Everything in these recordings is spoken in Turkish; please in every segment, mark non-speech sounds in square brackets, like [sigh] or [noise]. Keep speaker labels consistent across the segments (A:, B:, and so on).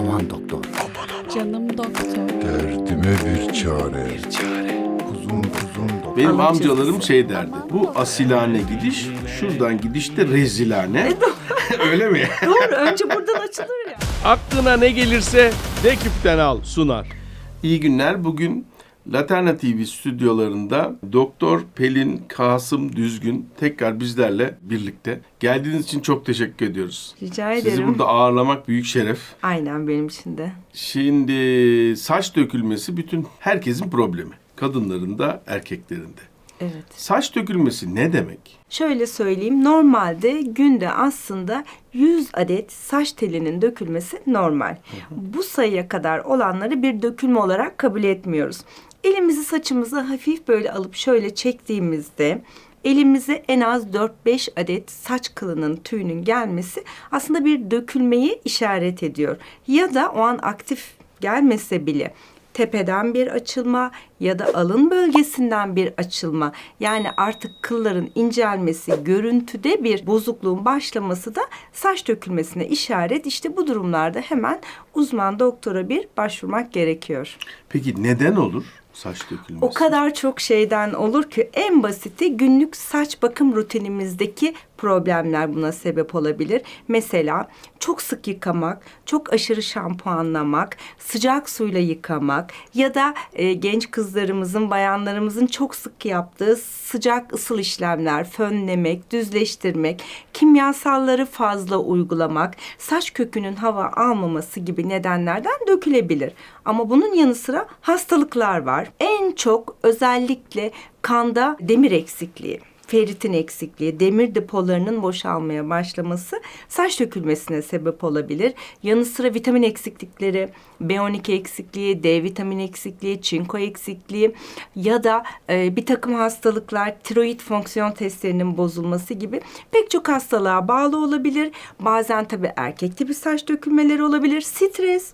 A: Aman doktor.
B: Canım doktor.
C: Derdime bir çare.
A: Kuzum kuzum doktor.
D: Benim amcalarım şey derdi. Bu asilane gidiş, şuradan gidiş de rezilane. [laughs] Öyle mi?
B: Doğru önce buradan açılır ya.
E: Aklına ne gelirse Deküp'ten al sunar.
D: İyi günler. Bugün Laterna TV stüdyolarında Doktor Pelin Kasım Düzgün tekrar bizlerle birlikte. Geldiğiniz için çok teşekkür ediyoruz.
F: Rica
D: Sizi
F: ederim.
D: burada ağırlamak büyük şeref.
F: Aynen benim için de.
D: Şimdi saç dökülmesi bütün herkesin problemi. Kadınların da erkeklerin de.
F: Evet.
D: Saç dökülmesi ne demek?
F: Şöyle söyleyeyim. Normalde günde aslında 100 adet saç telinin dökülmesi normal. Bu sayıya kadar olanları bir dökülme olarak kabul etmiyoruz. Elimizi saçımızı hafif böyle alıp şöyle çektiğimizde elimize en az 4-5 adet saç kılının tüyünün gelmesi aslında bir dökülmeyi işaret ediyor. Ya da o an aktif gelmese bile tepeden bir açılma ya da alın bölgesinden bir açılma yani artık kılların incelmesi, görüntüde bir bozukluğun başlaması da saç dökülmesine işaret. İşte bu durumlarda hemen uzman doktora bir başvurmak gerekiyor.
D: Peki neden olur saç dökülmesi?
F: O kadar çok şeyden olur ki en basiti günlük saç bakım rutinimizdeki problemler buna sebep olabilir. Mesela çok sık yıkamak, çok aşırı şampuanlamak, sıcak suyla yıkamak ya da e, genç kızlarımızın, bayanlarımızın çok sık yaptığı sıcak ısıl işlemler, fönlemek, düzleştirmek, kimyasalları fazla uygulamak, saç kökünün hava almaması gibi nedenlerden dökülebilir. Ama bunun yanı sıra hastalıklar var. En çok özellikle kanda demir eksikliği ferritin eksikliği, demir depolarının boşalmaya başlaması saç dökülmesine sebep olabilir. Yanı sıra vitamin eksiklikleri, B12 eksikliği, D vitamini eksikliği, çinko eksikliği ya da e, bir takım hastalıklar, tiroid fonksiyon testlerinin bozulması gibi pek çok hastalığa bağlı olabilir. Bazen tabii erkek tipi saç dökülmeleri olabilir. Stres,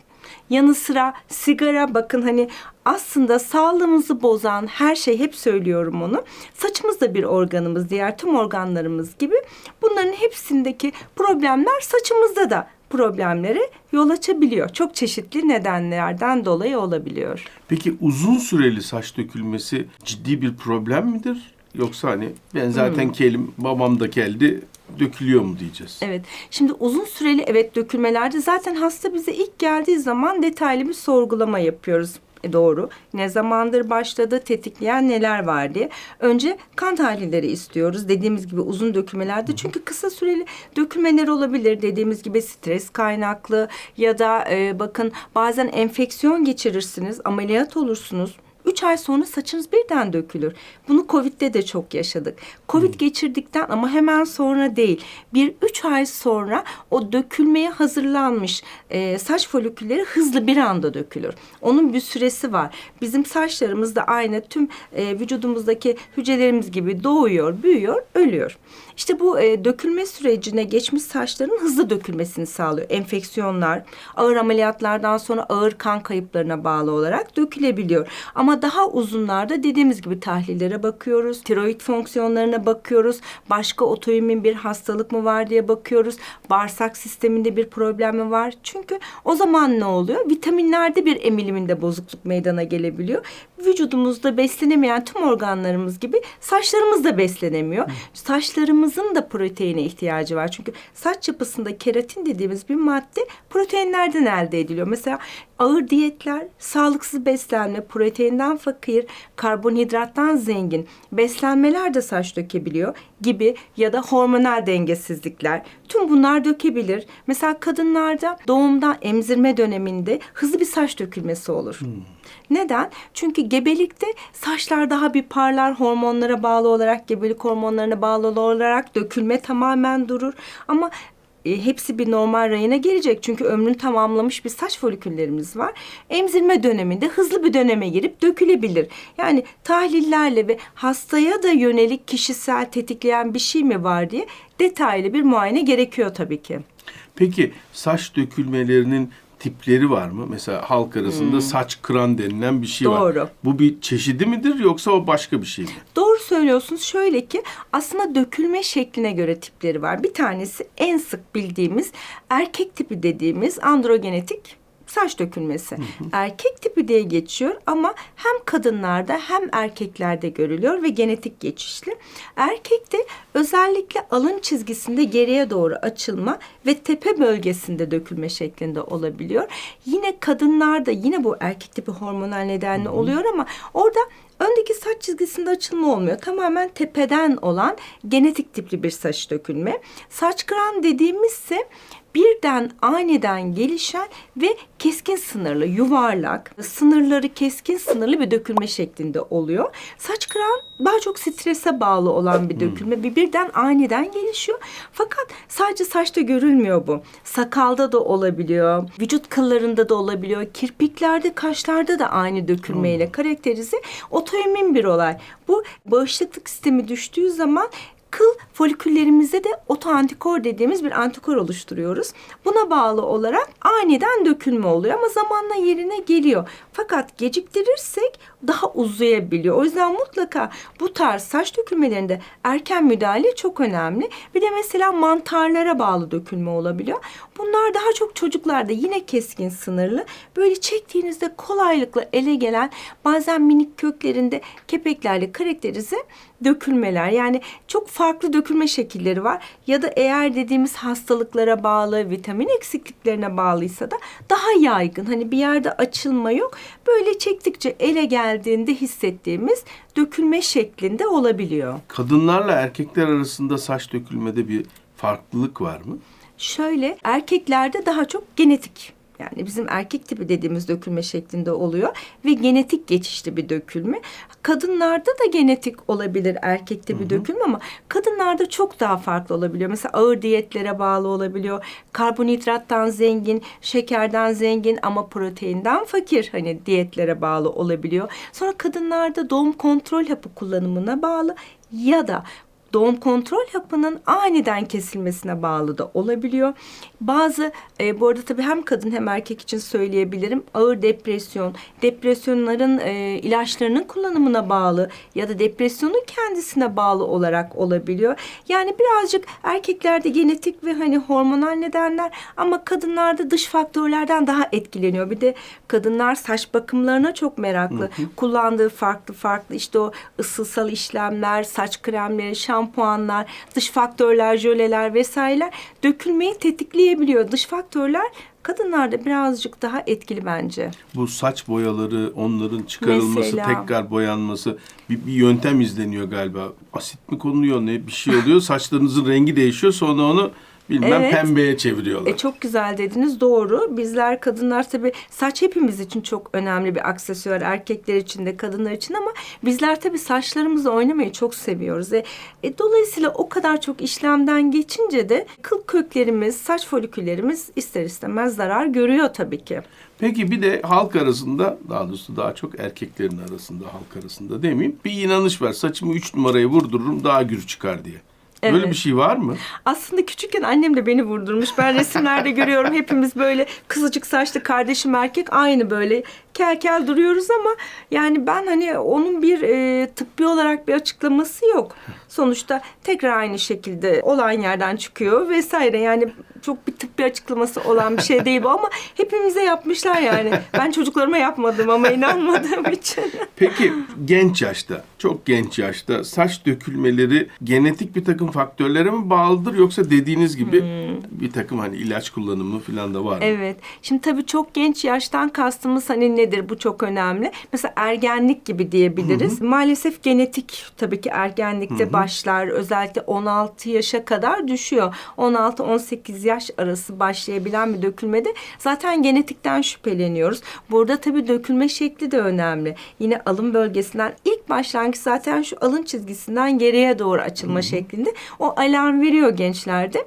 F: Yanı sıra sigara bakın hani aslında sağlığımızı bozan her şey hep söylüyorum onu. Saçımız da bir organımız diğer tüm organlarımız gibi. Bunların hepsindeki problemler saçımızda da problemlere yol açabiliyor. Çok çeşitli nedenlerden dolayı olabiliyor.
D: Peki uzun süreli saç dökülmesi ciddi bir problem midir? Yoksa hani ben zaten
F: Hmm.
D: kelim, babam da keldi, dökülüyor mu diyeceğiz?
F: Evet. Şimdi uzun süreli evet dökülmelerde zaten hasta bize ilk geldiği zaman detaylı bir sorgulama yapıyoruz. E doğru. Ne zamandır başladı, tetikleyen neler var diye. Önce kan tahlilleri istiyoruz. Dediğimiz gibi uzun dökülmelerde. Çünkü kısa süreli dökülmeler olabilir. Dediğimiz gibi stres kaynaklı ya da e, bakın bazen enfeksiyon geçirirsiniz, ameliyat olursunuz. Üç ay sonra saçınız birden dökülür. Bunu Covid'de de çok yaşadık. Covid geçirdikten ama hemen sonra değil. Bir üç ay sonra o dökülmeye hazırlanmış e, saç folikülleri hızlı bir anda dökülür. Onun bir süresi var. Bizim saçlarımız da aynı tüm e, vücudumuzdaki hücrelerimiz gibi doğuyor, büyüyor, ölüyor. İşte bu e, dökülme sürecine geçmiş saçların hızlı dökülmesini sağlıyor. Enfeksiyonlar, ağır ameliyatlardan sonra ağır kan kayıplarına bağlı olarak dökülebiliyor. Ama daha uzunlarda dediğimiz gibi tahlillere bakıyoruz. Tiroid fonksiyonlarına bakıyoruz. Başka otoimmün bir hastalık mı var diye bakıyoruz. Bağırsak sisteminde bir problem mi var? Çünkü o zaman ne oluyor? Vitaminlerde bir emiliminde bozukluk meydana gelebiliyor. Vücudumuzda beslenemeyen tüm organlarımız gibi saçlarımız da beslenemiyor. Saçlarımızın da proteine ihtiyacı var. Çünkü saç yapısında keratin dediğimiz bir madde proteinlerden elde ediliyor. Mesela ağır diyetler, sağlıksız beslenme, proteinden fakir, karbonhidrattan zengin beslenmeler de saç dökebiliyor gibi ya da hormonal dengesizlikler. Tüm bunlar dökebilir. Mesela kadınlarda doğumdan emzirme döneminde hızlı bir saç dökülmesi olur. Neden? Çünkü gebelikte saçlar daha bir parlar hormonlara bağlı olarak, gebelik hormonlarına bağlı olarak dökülme tamamen durur. Ama e, hepsi bir normal rayına gelecek. Çünkü ömrünü tamamlamış bir saç foliküllerimiz var. Emzirme döneminde hızlı bir döneme girip dökülebilir. Yani tahlillerle ve hastaya da yönelik kişisel tetikleyen bir şey mi var diye detaylı bir muayene gerekiyor tabii ki.
D: Peki saç dökülmelerinin tipleri var mı? Mesela halk arasında saç kıran denilen bir şey var.
F: Hmm. Doğru.
D: Bu bir çeşidi midir yoksa o başka bir şey mi?
F: Doğru söylüyorsunuz. Şöyle ki aslında dökülme şekline göre tipleri var. Bir tanesi en sık bildiğimiz erkek tipi dediğimiz androgenetik saç dökülmesi. Erkek tipi diye geçiyor ama hem kadınlarda hem erkeklerde görülüyor ve genetik geçişli. Erkekte özellikle alın çizgisinde geriye doğru açılma ve tepe bölgesinde dökülme şeklinde olabiliyor. Yine kadınlarda yine bu erkek tipi hormonal nedenle oluyor ama orada öndeki saç çizgisinde açılma olmuyor. Tamamen tepeden olan genetik tipli bir saç dökülme. Saç kıran dediğimizse birden aniden gelişen ve keskin sınırlı, yuvarlak, sınırları keskin sınırlı bir dökülme şeklinde oluyor. Saç kıran daha çok strese bağlı olan bir dökülme. Bir birden aniden gelişiyor. Fakat sadece saçta görülmüyor bu. Sakalda da olabiliyor, vücut kıllarında da olabiliyor, kirpiklerde, kaşlarda da aynı dökülmeyle karakterize. Otoimmün bir olay. Bu bağışıklık sistemi düştüğü zaman kıl foliküllerimizde de otoantikor dediğimiz bir antikor oluşturuyoruz. Buna bağlı olarak aniden dökülme oluyor ama zamanla yerine geliyor. Fakat geciktirirsek daha uzayabiliyor. O yüzden mutlaka bu tarz saç dökülmelerinde erken müdahale çok önemli. Bir de mesela mantarlara bağlı dökülme olabiliyor. Bunlar daha çok çocuklarda yine keskin sınırlı. Böyle çektiğinizde kolaylıkla ele gelen bazen minik köklerinde kepeklerle karakterize dökülmeler. Yani çok farklı dökülme şekilleri var. Ya da eğer dediğimiz hastalıklara bağlı, vitamin eksikliklerine bağlıysa da daha yaygın. Hani bir yerde açılma yok. Böyle çektikçe ele geldiğinde hissettiğimiz dökülme şeklinde olabiliyor.
D: Kadınlarla erkekler arasında saç dökülmede bir farklılık var mı?
F: Şöyle erkeklerde daha çok genetik yani bizim erkek tipi dediğimiz dökülme şeklinde oluyor ve genetik geçişli bir dökülme. Kadınlarda da genetik olabilir erkek tipi dökülme ama kadınlarda çok daha farklı olabiliyor. Mesela ağır diyetlere bağlı olabiliyor. Karbonhidrattan zengin, şekerden zengin ama proteinden fakir hani diyetlere bağlı olabiliyor. Sonra kadınlarda doğum kontrol hapı kullanımına bağlı ya da doğum kontrol hapının aniden kesilmesine bağlı da olabiliyor. Bazı e, bu arada tabii hem kadın hem erkek için söyleyebilirim. Ağır depresyon, depresyonların e, ilaçlarının kullanımına bağlı ya da depresyonun kendisine bağlı olarak olabiliyor. Yani birazcık erkeklerde genetik ve hani hormonal nedenler ama kadınlarda dış faktörlerden daha etkileniyor. Bir de kadınlar saç bakımlarına çok meraklı. Kullandığı farklı farklı işte o ısısal işlemler, saç kremleri, şampuanlar, dış faktörler, jöleler vesaireler dökülmeyi tetikleyebiliyor. Dış faktörler kadınlarda birazcık daha etkili bence.
D: Bu saç boyaları, onların çıkarılması,
F: Mesela.
D: tekrar boyanması bir, bir yöntem izleniyor galiba. Asit mi konuluyor ne bir şey oluyor. Saçlarınızın rengi değişiyor sonra onu bilmem
F: Evet.
D: pembeye çeviriyorlar.
F: E, çok güzel dediniz doğru. Bizler kadınlar tabii saç hepimiz için çok önemli bir aksesuar. Erkekler için de kadınlar için ama bizler tabii saçlarımızla oynamayı çok seviyoruz. E, e, dolayısıyla o kadar çok işlemden geçince de kıl köklerimiz, saç foliküllerimiz ister istemez zarar görüyor tabii ki.
D: Peki bir de halk arasında daha doğrusu daha çok erkeklerin arasında halk arasında demeyeyim bir inanış var. Saçımı üç numaraya vurdururum daha gür çıkar diye. Böyle
F: Evet.
D: bir şey var mı?
F: Aslında küçükken annem de beni vurdurmuş. Ben resimlerde görüyorum hepimiz böyle kızıcık saçlı kardeşim erkek aynı böyle kel kel duruyoruz ama yani ben hani onun bir e, tıbbi olarak bir açıklaması yok. Sonuçta tekrar aynı şekilde olan yerden çıkıyor vesaire yani çok bir tıbbi açıklaması olan bir şey değil bu ama hepimize yapmışlar yani. Ben çocuklarıma yapmadım ama inanmadığım [laughs] için.
D: Peki genç yaşta, çok genç yaşta saç dökülmeleri genetik bir takım faktörlere mi bağlıdır yoksa dediğiniz gibi bir takım hani ilaç kullanımı falan da var mı?
F: Evet. Şimdi tabii çok genç yaştan kastımız hani nedir? Bu çok önemli. Mesela ergenlik gibi diyebiliriz. Maalesef genetik tabii ki ergenlikte başlar. Özellikle 16 yaşa kadar düşüyor. 16-18 yaş arası başlayabilen bir dökülmede zaten genetikten şüpheleniyoruz. Burada tabii dökülme şekli de önemli. Yine alın bölgesinden ilk başlangıç zaten şu alın çizgisinden geriye doğru açılma şeklinde. O alarm veriyor gençlerde.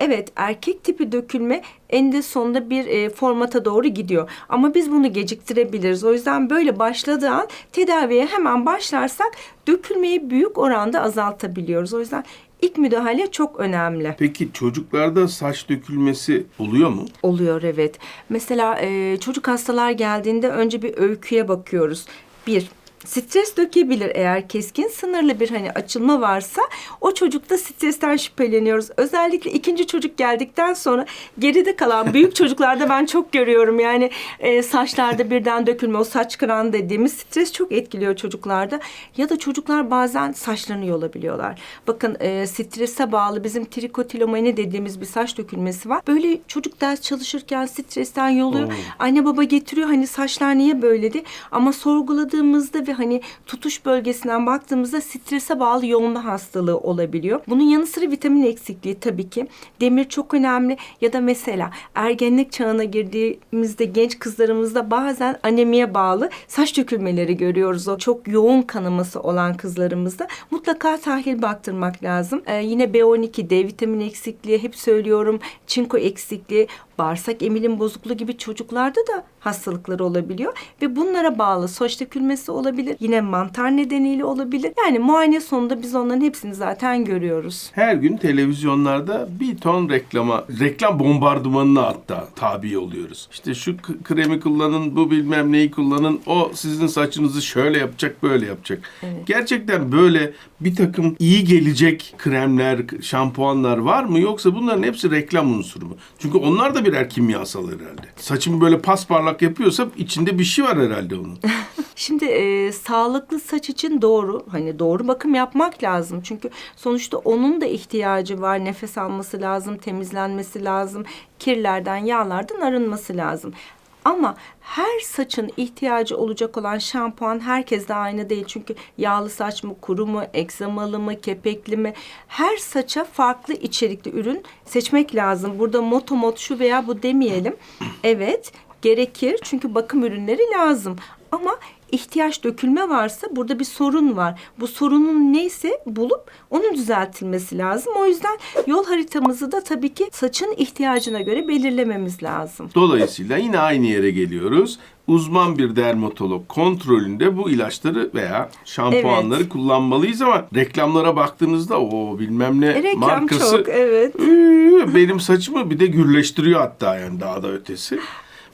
F: Evet erkek tipi dökülme eninde sonunda bir e, formata doğru gidiyor. Ama biz bunu geciktirebiliriz. O yüzden böyle başladığı an tedaviye hemen başlarsak dökülmeyi büyük oranda azaltabiliyoruz. O yüzden ilk müdahale çok önemli.
D: Peki çocuklarda saç dökülmesi oluyor mu?
F: Oluyor evet. Mesela e, çocuk hastalar geldiğinde önce bir öyküye bakıyoruz. Bir, stres dökebilir. Eğer keskin sınırlı bir hani açılma varsa o çocukta stresten şüpheleniyoruz. Özellikle ikinci çocuk geldikten sonra geride kalan büyük [laughs] çocuklarda ben çok görüyorum. Yani e, saçlarda birden dökülme, o saç kıran dediğimiz stres çok etkiliyor çocuklarda. Ya da çocuklar bazen saçlarını yolabiliyorlar. Bakın e, strese bağlı bizim trikotilomani dediğimiz bir saç dökülmesi var. Böyle çocuk ders çalışırken stresten yoluyor. Anne baba getiriyor hani saçlar niye böyledi? Ama sorguladığımızda ve hani tutuş bölgesinden baktığımızda strese bağlı yoğunma hastalığı olabiliyor. Bunun yanı sıra vitamin eksikliği tabii ki. Demir çok önemli ya da mesela ergenlik çağına girdiğimizde genç kızlarımızda bazen anemiye bağlı saç dökülmeleri görüyoruz. O çok yoğun kanaması olan kızlarımızda mutlaka tahlil baktırmak lazım. Ee, yine B12, D vitamini eksikliği hep söylüyorum. Çinko eksikliği, bağırsak emilim bozukluğu gibi çocuklarda da hastalıkları olabiliyor ve bunlara bağlı saç dökülmesi olabilir. Yine mantar nedeniyle olabilir. Yani muayene sonunda biz onların hepsini zaten görüyoruz.
D: Her gün televizyonlarda bir ton reklama, reklam bombardımanına hatta tabi oluyoruz. İşte şu kremi kullanın, bu bilmem neyi kullanın, o sizin saçınızı şöyle yapacak, böyle yapacak. Gerçekten böyle bir takım iyi gelecek kremler, şampuanlar var mı? Yoksa bunların hepsi reklam unsuru mu? Çünkü onlar da birer kimyasal herhalde. Saçımı böyle pasparlak yapıyorsa içinde bir şey var herhalde onun. [laughs]
F: Şimdi e, sağlıklı saç için doğru hani doğru bakım yapmak lazım. Çünkü sonuçta onun da ihtiyacı var. Nefes alması lazım, temizlenmesi lazım. Kirlerden, yağlardan arınması lazım. Ama her saçın ihtiyacı olacak olan şampuan herkes de aynı değil. Çünkü yağlı saç mı, kuru mu, egzamalı mı, kepekli mi? Her saça farklı içerikli ürün seçmek lazım. Burada motomot şu veya bu demeyelim. Evet, gerekir çünkü bakım ürünleri lazım. Ama ihtiyaç dökülme varsa burada bir sorun var. Bu sorunun neyse bulup onun düzeltilmesi lazım. O yüzden yol haritamızı da tabii ki saçın ihtiyacına göre belirlememiz lazım.
D: Dolayısıyla yine aynı yere geliyoruz. Uzman bir dermatolog kontrolünde bu ilaçları veya şampuanları
F: Evet.
D: kullanmalıyız ama reklamlara baktığınızda o bilmem ne
F: E, reklam
D: markası
F: çok evet.
D: Üü, benim saçımı bir de gürleştiriyor hatta yani daha da ötesi.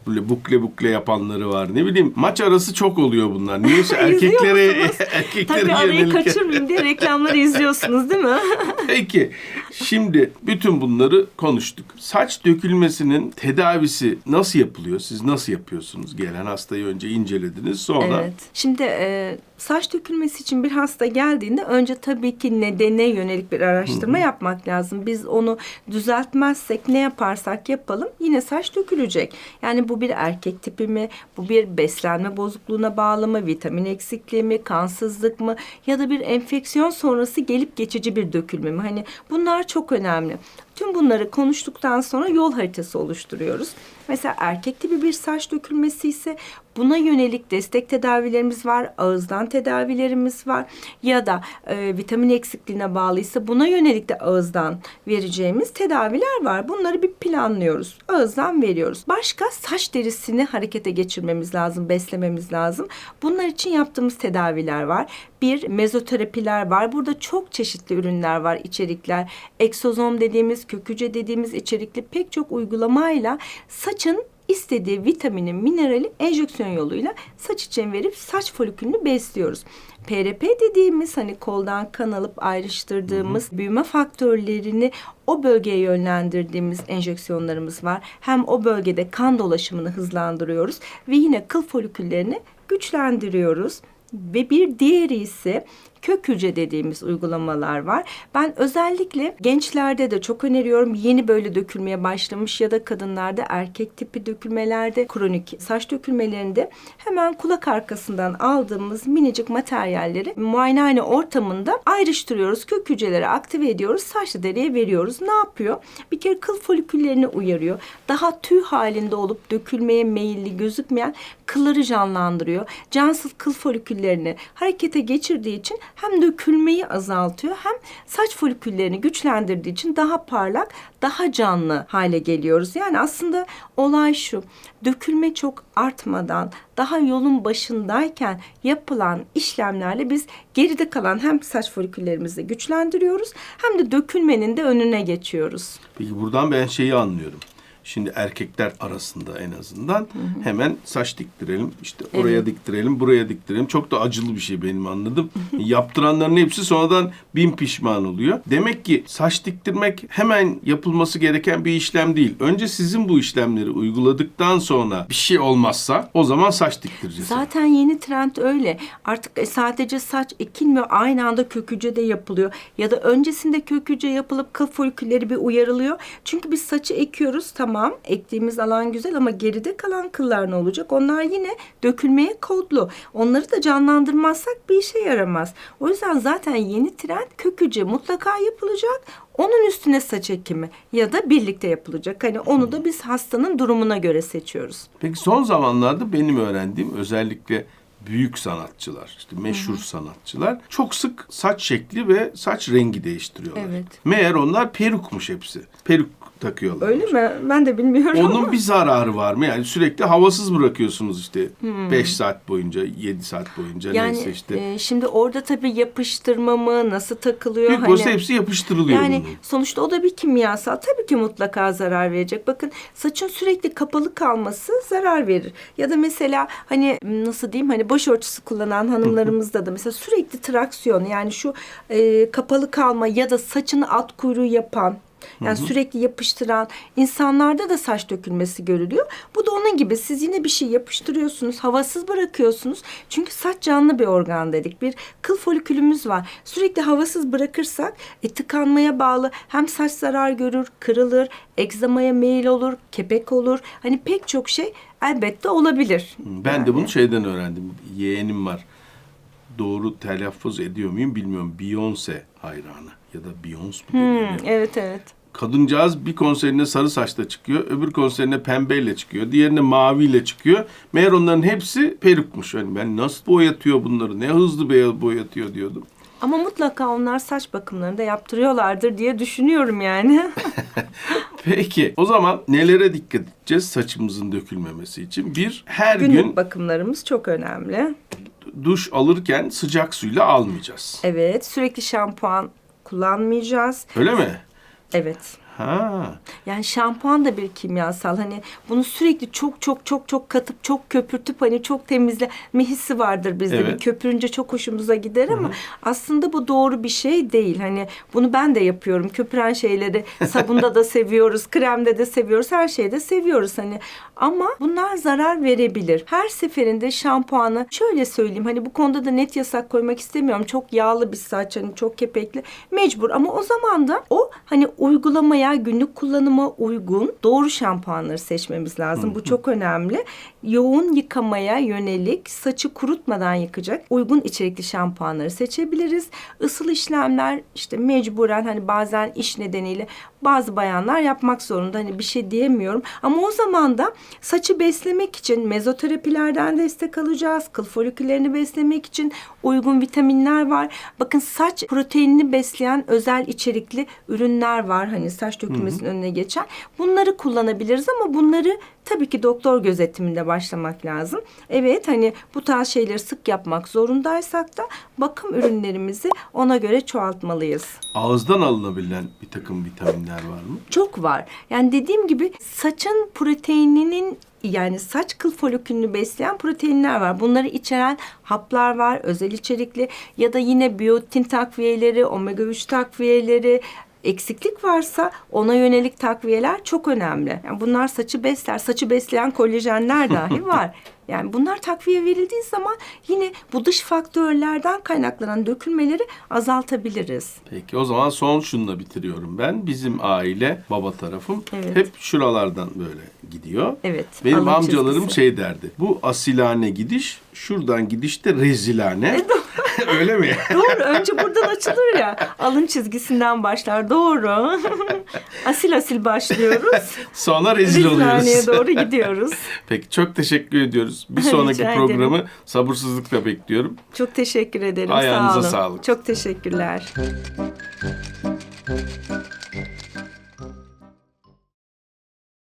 D: Böyle bukle bukle yapanları var. Ne bileyim maç arası çok oluyor bunlar. Niyeyse [laughs] erkeklere [laughs] erkeklere
F: Tabii arayı
D: yönelik.
F: kaçırmayayım diye reklamları izliyorsunuz değil mi? [laughs]
D: Peki şimdi bütün bunları konuştuk. Saç dökülmesinin tedavisi nasıl yapılıyor? Siz nasıl yapıyorsunuz? Gelen hastayı önce incelediniz sonra
F: Evet. Şimdi e, saç dökülmesi için bir hasta geldiğinde önce tabii ki nedene yönelik bir araştırma yapmak lazım. Biz onu düzeltmezsek ne yaparsak yapalım yine saç dökülecek. Yani bu bir erkek tipi mi? Bu bir beslenme bozukluğuna bağlı mı? Vitamin eksikliği mi? Kansızlık mı? Ya da bir enfeksiyon sonrası gelip geçici bir dökülme mi? Hani bunlar çok önemli. Tüm bunları konuştuktan sonra yol haritası oluşturuyoruz. Mesela erkek tipi bir saç dökülmesi ise buna yönelik destek tedavilerimiz var, ağızdan tedavilerimiz var ya da e, vitamin eksikliğine bağlıysa buna yönelik de ağızdan vereceğimiz tedaviler var. Bunları bir planlıyoruz. Ağızdan veriyoruz. Başka saç derisini harekete geçirmemiz lazım, beslememiz lazım. Bunlar için yaptığımız tedaviler var. Bir mezoterapiler var. Burada çok çeşitli ürünler var, içerikler. Eksozom dediğimiz, kök hücre dediğimiz içerikli pek çok uygulamayla saçın istediği vitamini, minerali enjeksiyon yoluyla saç için verip saç folikülünü besliyoruz. PRP dediğimiz hani koldan kan alıp ayrıştırdığımız büyüme faktörlerini o bölgeye yönlendirdiğimiz enjeksiyonlarımız var. Hem o bölgede kan dolaşımını hızlandırıyoruz ve yine kıl foliküllerini güçlendiriyoruz. Ve bir diğeri ise kök hücre dediğimiz uygulamalar var. Ben özellikle gençlerde de çok öneriyorum. Yeni böyle dökülmeye başlamış ya da kadınlarda erkek tipi dökülmelerde, kronik saç dökülmelerinde hemen kulak arkasından aldığımız minicik materyalleri muayenehane ortamında ayrıştırıyoruz. Kök hücreleri aktive ediyoruz. Saçlı deriye veriyoruz. Ne yapıyor? Bir kere kıl foliküllerini uyarıyor. Daha tüy halinde olup dökülmeye meyilli gözükmeyen kılları canlandırıyor. Cansız kıl foliküllerini harekete geçirdiği için hem dökülmeyi azaltıyor hem saç foliküllerini güçlendirdiği için daha parlak, daha canlı hale geliyoruz. Yani aslında olay şu. Dökülme çok artmadan daha yolun başındayken yapılan işlemlerle biz geride kalan hem saç foliküllerimizi güçlendiriyoruz hem de dökülmenin de önüne geçiyoruz.
D: Peki buradan ben şeyi anlıyorum. Şimdi erkekler arasında en azından hemen saç diktirelim. işte oraya diktirelim, buraya diktirelim. Çok da acılı bir şey benim anladım. Yaptıranların hepsi sonradan bin pişman oluyor. Demek ki saç diktirmek hemen yapılması gereken bir işlem değil. Önce sizin bu işlemleri uyguladıktan sonra bir şey olmazsa o zaman saç diktireceğiz.
F: Zaten yeni trend öyle. Artık e, sadece saç ekilmiyor. Aynı anda kök hücre de yapılıyor. Ya da öncesinde kök hücre yapılıp kıl folikülleri bir uyarılıyor. Çünkü biz saçı ekiyoruz tamam. Ektiğimiz alan güzel ama geride kalan kıllar ne olacak? Onlar yine dökülmeye kodlu. Onları da canlandırmazsak bir işe yaramaz. O yüzden zaten yeni trend kök hücre mutlaka yapılacak. Onun üstüne saç ekimi ya da birlikte yapılacak. Hani onu da biz hastanın durumuna göre seçiyoruz.
D: Peki son zamanlarda benim öğrendiğim özellikle büyük sanatçılar, işte meşhur sanatçılar çok sık saç şekli ve saç rengi değiştiriyorlar.
F: Evet.
D: Meğer onlar perukmuş hepsi. Peruk takıyorlar.
F: Öyle mi? Ben de bilmiyorum.
D: Onun bir zararı var mı? Yani sürekli havasız bırakıyorsunuz işte 5 saat boyunca, 7 saat boyunca
F: Hmm. Yani
D: neyse işte.
F: e, şimdi orada tabii yapıştırma mı, nasıl takılıyor?
D: Büyük
F: hani,
D: olsa hepsi yapıştırılıyor
F: yani
D: bunun.
F: sonuçta o da bir kimyasal. Tabii ki mutlaka zarar verecek. Bakın saçın sürekli kapalı kalması zarar verir. Ya da mesela hani nasıl diyeyim hani başörtüsü kullanan hanımlarımızda da mesela sürekli traksiyon yani şu e, kapalı kalma ya da saçını at kuyruğu yapan yani sürekli yapıştıran insanlarda da saç dökülmesi görülüyor. Bu da onun gibi siz yine bir şey yapıştırıyorsunuz, havasız bırakıyorsunuz. Çünkü saç canlı bir organ dedik. Bir kıl folikülümüz var. Sürekli havasız bırakırsak e, tıkanmaya bağlı hem saç zarar görür, kırılır, egzamaya meyil olur, kepek olur. Hani pek çok şey elbette olabilir.
D: Ben de bunu şeyden öğrendim. Yeğenim var. Doğru telaffuz ediyor muyum bilmiyorum. Beyoncé hayranı ya da Beyoncé mu?
F: Hmm, evet evet.
D: Kadıncağız bir konserine sarı saçla çıkıyor, öbür konserine pembeyle çıkıyor, diğerine maviyle çıkıyor. Meğer onların hepsi perukmuş. Yani ben nasıl boyatıyor bunları, ne hızlı beyaz boyatıyor diyordum.
F: Ama mutlaka onlar saç bakımlarını da yaptırıyorlardır diye düşünüyorum yani. [laughs] [laughs]
D: Peki o zaman nelere dikkat edeceğiz saçımızın dökülmemesi için? Bir, her
F: Günlük
D: gün
F: bakımlarımız çok önemli.
D: duş alırken sıcak suyla almayacağız.
F: Evet, sürekli şampuan kullanmayacağız.
D: Öyle mi?
F: Evet.
D: Ha.
F: Yani şampuan da bir kimyasal. Hani bunu sürekli çok çok çok çok katıp çok köpürtüp hani çok temizleme hissi vardır bizde.
D: Evet.
F: Bir köpürünce çok hoşumuza gider ama aslında bu doğru bir şey değil. Hani bunu ben de yapıyorum. Köpüren şeyleri sabunda da seviyoruz, kremde de seviyoruz, her şeyde seviyoruz hani. Ama bunlar zarar verebilir. Her seferinde şampuanı şöyle söyleyeyim hani bu konuda da net yasak koymak istemiyorum. Çok yağlı bir saç hani çok kepekli mecbur ama o zaman da o hani uygulamaya günlük kullanıma uygun doğru şampuanları seçmemiz lazım. Bu çok önemli. Yoğun yıkamaya yönelik saçı kurutmadan yıkacak uygun içerikli şampuanları seçebiliriz. Isıl işlemler işte mecburen hani bazen iş nedeniyle bazı bayanlar yapmak zorunda. Hani bir şey diyemiyorum. Ama o zaman da saçı beslemek için mezoterapilerden destek alacağız. Kıl foliküllerini beslemek için uygun vitaminler var. Bakın saç proteinini besleyen özel içerikli ürünler var. Hani saç dökülmesinin önüne geçen. Bunları kullanabiliriz ama bunları tabii ki doktor gözetiminde başlamak lazım. Evet hani bu tarz şeyleri sık yapmak zorundaysak da bakım ürünlerimizi ona göre çoğaltmalıyız.
D: Ağızdan alınabilen bir takım vitaminler var mı?
F: Çok var. Yani dediğim gibi saçın proteininin yani saç kıl folikülünü besleyen proteinler var. Bunları içeren haplar var, özel içerikli ya da yine biyotin takviyeleri, omega 3 takviyeleri, eksiklik varsa ona yönelik takviyeler çok önemli. Yani bunlar saçı besler, saçı besleyen kolajenler dahi [laughs] var. Yani bunlar takviye verildiği zaman yine bu dış faktörlerden kaynaklanan dökülmeleri azaltabiliriz.
D: Peki o zaman son şunla bitiriyorum ben. Bizim aile baba tarafım
F: Evet.
D: hep şuralardan böyle gidiyor.
F: Evet,
D: Benim amcalarım
F: çizgisi.
D: şey derdi. Bu asilane gidiş, şuradan gidiş de rezilane. [laughs] Öyle mi?
F: Doğru. Önce buradan açılır ya. Alın çizgisinden başlar. Doğru. [laughs] asil asil başlıyoruz.
D: Sonra rezil
F: Rizlaneye
D: oluyoruz. [laughs]
F: doğru gidiyoruz.
D: Peki çok teşekkür ediyoruz. Bir
F: Rica
D: sonraki
F: ederim.
D: programı sabırsızlıkla bekliyorum.
F: Çok teşekkür ederim.
D: Ayağınıza
F: Sağ olun.
D: sağlık.
F: Çok teşekkürler.